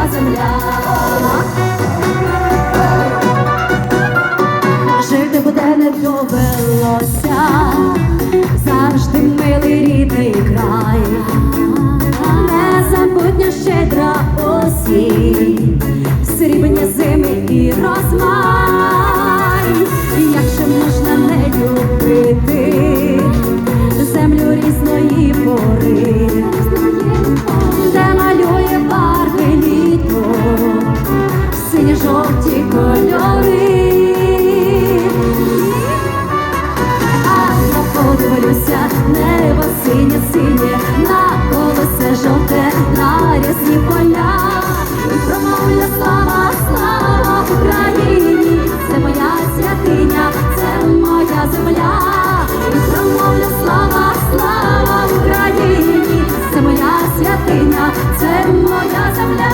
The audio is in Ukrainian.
моя земля. Жити буде не довелося, завжди милий рідний край, незабутня щедра осінь, срібні зими і розмай, як же можна не любити землю різної пори. ніжні жовті кольори, а я подивлюся, небо синє, синє, на колесе жовте, на рясні поля, і промовля слава, слава Україні, це моя святиня, це моя земля, і промовля слава, слава Україні, це моя святиня, це моя земля.